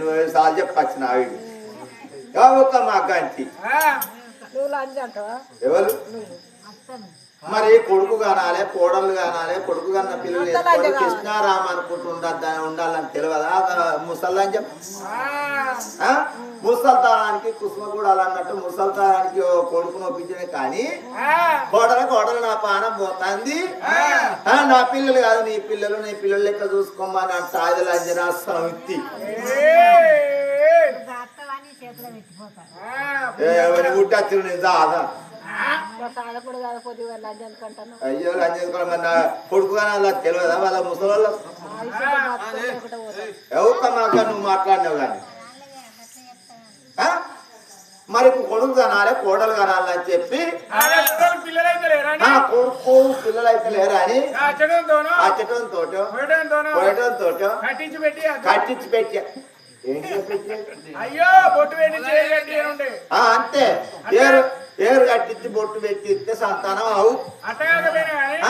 నేను సార్ చెప్పచ్చిన ఆవిడ. ఒక మా నువ్వు అంటావా ఎవరు? మరి కొడుకు కానాలే కోడలు కానాలే కొడుకు కన్న పిల్లలు. కృష్ణారామ అనుకుంటూ ఉండద్దా ఉండాలని తెలియదా? ముసల్లా అని చెప్ప? ముసల్తానానికి కుసుమగూడాలు అన్నట్టు ముసల్తానానికి ఓ కొడుకును ఒప్పించే కానీ కోడల కోడలు నా పానం పోతాంది. ఆ, నా పిల్లలు కాదు నీ పిల్లలు నీ పిల్లలు లెక్క చూసుకోమని అంట ఆదిల అంజనా సమితి ఎవరి గుట్టచ్చిన నిజా లంచ్ అయ్యో లంజన్ కూడా మరి నా కొడుకు కానీ అలా తెలియదా? వాళ్ళ ముసలి మాకు నువ్వు మాట్లాడినావు కానీ? మరి కొడుకు కనాలి కోడలు కనాలి అని చెప్పి? పిల్లలైతే లేరండి ఆ కొడుకు పిల్లలు అయితే లేరా అని? అచ్చడంతోనో ఆ చెట్టం తోటో పోయడంతోనో పోయటం తోటో కట్టించి పెట్టి అయ్యో అంతే. ఏరు కట్టించి బొట్టు పెట్టి ఇస్తే సంతానం అవు.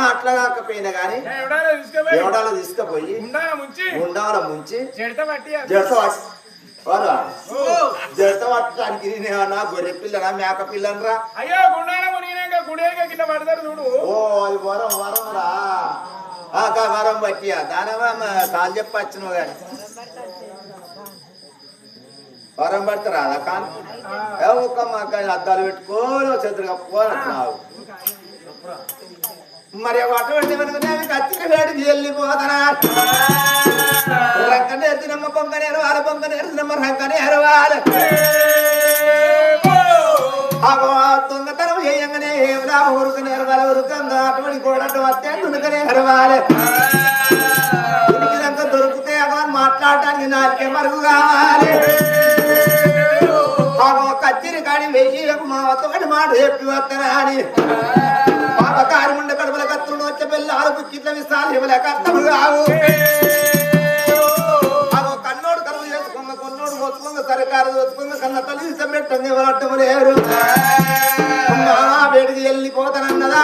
అట్లా కాకపోయినా కానీ ఎవడాలో తీసుకుపోయి ఉండాల ముంచి. జడత జడత పట్టడానికి నేనేమన్నా గొర్రె పిల్లనా మేక పిల్లనరా? అయ్యో గుండాన మునిగినాక గుడేగా పడతారు చూడు. ఓ అది వరం వరం రా. వరం బట్టి దానవా కాలు చెప్పచ్చును కానీ వరం పడతారా? అలా కాను? ఒక్క మాకు అద్దాలు పెట్టుకోని చేతులు కప్పుకోని అట్లావు మరి అటువంటి వెనుకనే కత్తిరి వేడికి వెళ్ళిపోతానా రంకనే ఎత్తినమ్మ పొంగనే ఎరవాలి పొంగనే ఎరునమ్మ రంకనే ఎరవాలి. దొంగతనం చేయంగానే ఏమిరా ఊరుకనే ఎరవాలి ఉరుకంగా అటువంటి కూడా వస్తే దునుకనే ఎరవాలి. ఉనికినాక దొరికితే అగో మాట్లాడటానికి నాకే మరుగు కావాలి. కత్తిరి కాడి మా వత్తమని మాట చెప్పి వస్తారా అని పాప కారి కడుపుల కత్తులు వచ్చే పిల్ల ఆరు కిట్ల విస్తాలు ఇవ్వలే కర్తలు కావు. అగో కన్నోడు కలుగు చేసుకుంది కొన్నోడు వచ్చుకున్న సరికారు వచ్చుకున్న కన్న తల్లి ఇష్టం పెట్టండి ఎవరట్టము లేరు. మామా వేడికి వెళ్ళిపోతానన్నదా?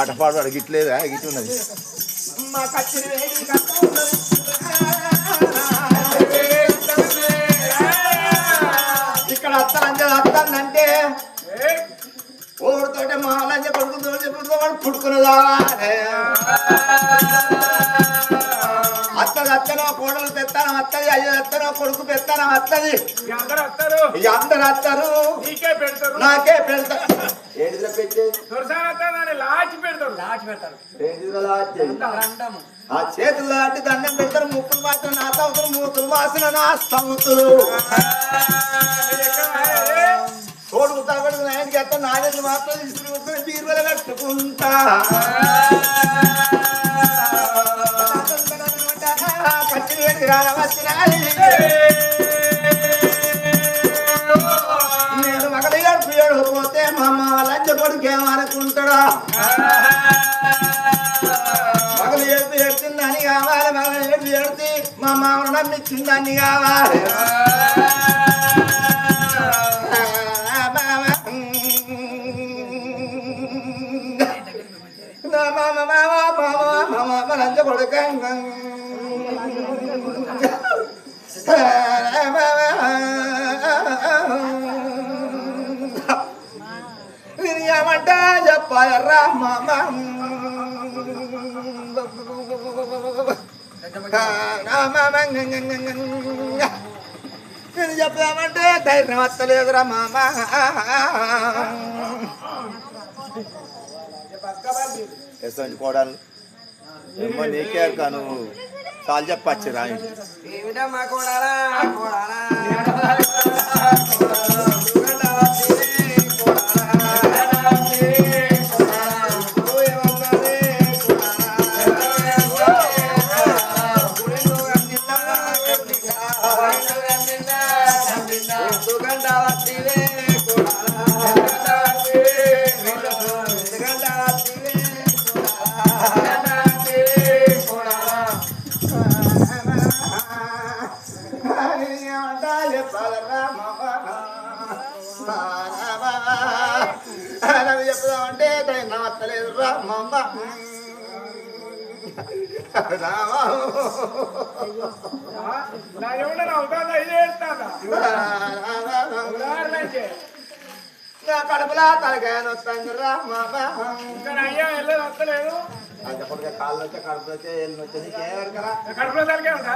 పాట పాడు అడిగిట్లేదా గిట్ ఇక్కడ అత్తంటే అత్తందంటే ఊరితోటి మహాలంజ కొడుకుతో చెప్పుతో పుట్టుకున్నదా అత్తనో కోడలు పెత్తానం అత్తది అయ్యో ఎత్తనో కొడుకు పెత్తానం అత్తది. ఇక అందరూ వస్తారు అత్తరు. నీకే పెడతారు. నాకే పెట్టేది? లాచి పెడతారు. లాచి పెడతారు. లాంటి ఆ చేతులు లాంటి దండం పెడతారు. ముక్కులు మాత్రం నా తవ్వుతులు మూతులు వాసన నా స్తవుతులు తగడుకు నాయనకి ఎత్త నాయనకి మాత్రం బీరువల కట్టుకుంటా. నేను మగలు పిల్లడు పోతే మా అమ్మ లంచ కొడుకేమనుకుంటాడా మగలు ఏడుపు ఏడుతుందని కావాలి మగలు ఏడుపు ఏడుతి మా మామను నమ్మించిందని కావాలి నా మామ మామ మామ మామ కొడుక. నేను చెప్దామంటే ధైర్యం వస్తలేదురా మామ. ఎసంటి కోడలు. ఏమో నీకే కాను. చాలు చెప్పచ్చు రాయి ఏమిటమ్మా కోడాలా? కోడాలా? రావా నా ఏమన్నా అవుతాదా ఇది ఏడుస్తాదా నా కడుపులా తలకాయ నొత్తంది రామమ్మ ఇంకా నా అయ్యా వెళ్ళేది వస్తలేదు అది కొడుకు కాళ్ళు వచ్చే కడుపు వచ్చే ఎల్లు వచ్చే కడుపులో తలకే ఉంటా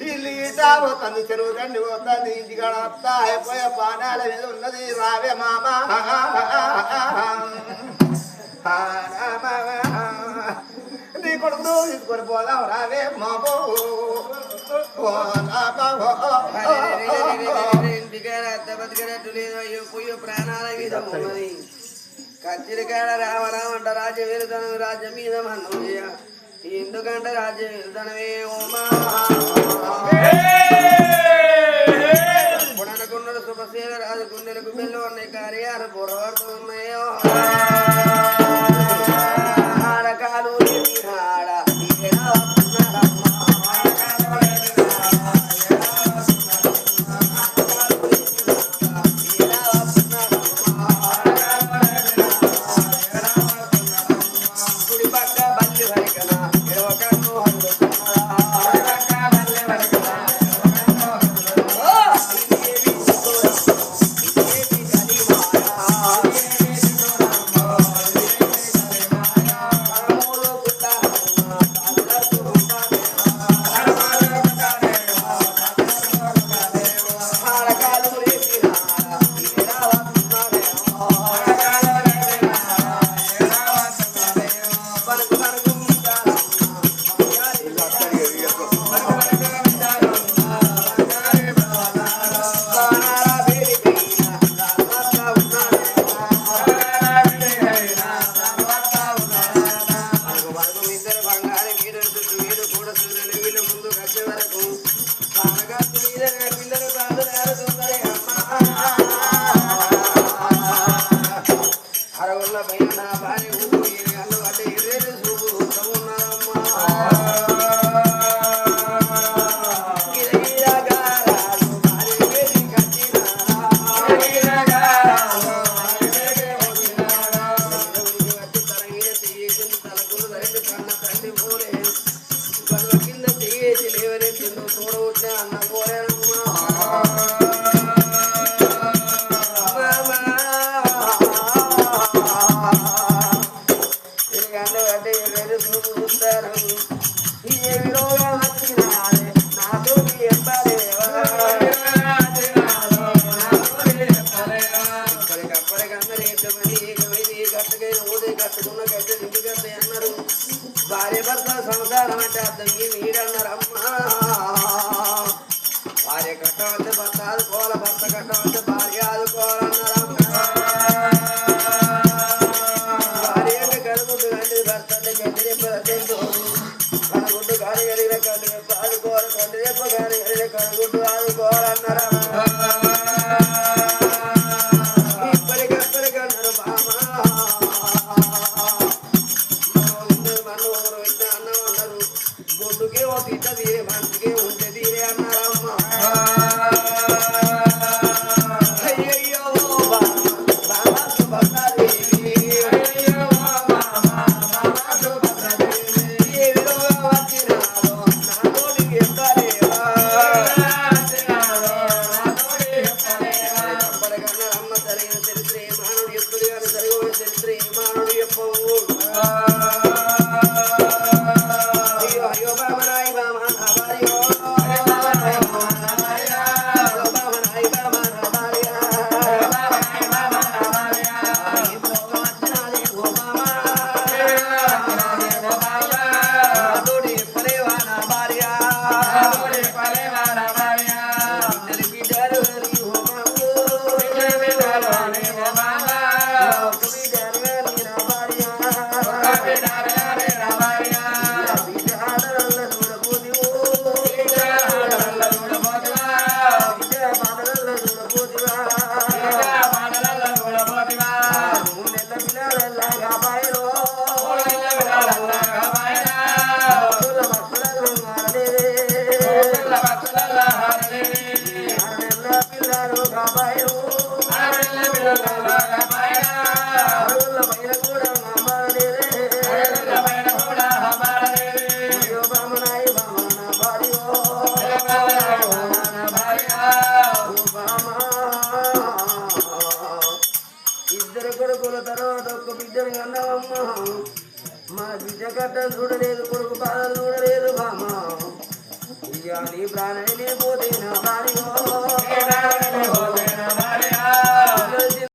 ఇల్లు ఈత పోతుంది చెరువు కండి పోతుంది ఇంటికాడ వస్తా అయిపోయే పానాల మీద ఉన్నది రావే మామా కొడుకును తీసుకొని పోదాం రావే ఉన్నది కచ్చిరికాడ రామరామంట రాజ్యం వెలుతనం రాజ్యం మీద మన్నోజయ ఎందుకంటే రాజ్యం వెలుతనమే ఓమా పుననుకున్నాడు శుభసేవ రాజు గుండెలకు బెల్లు ఉన్నాయి కార్యాలు పొరవర్తు nigga. Hallelujah. Hallelujah.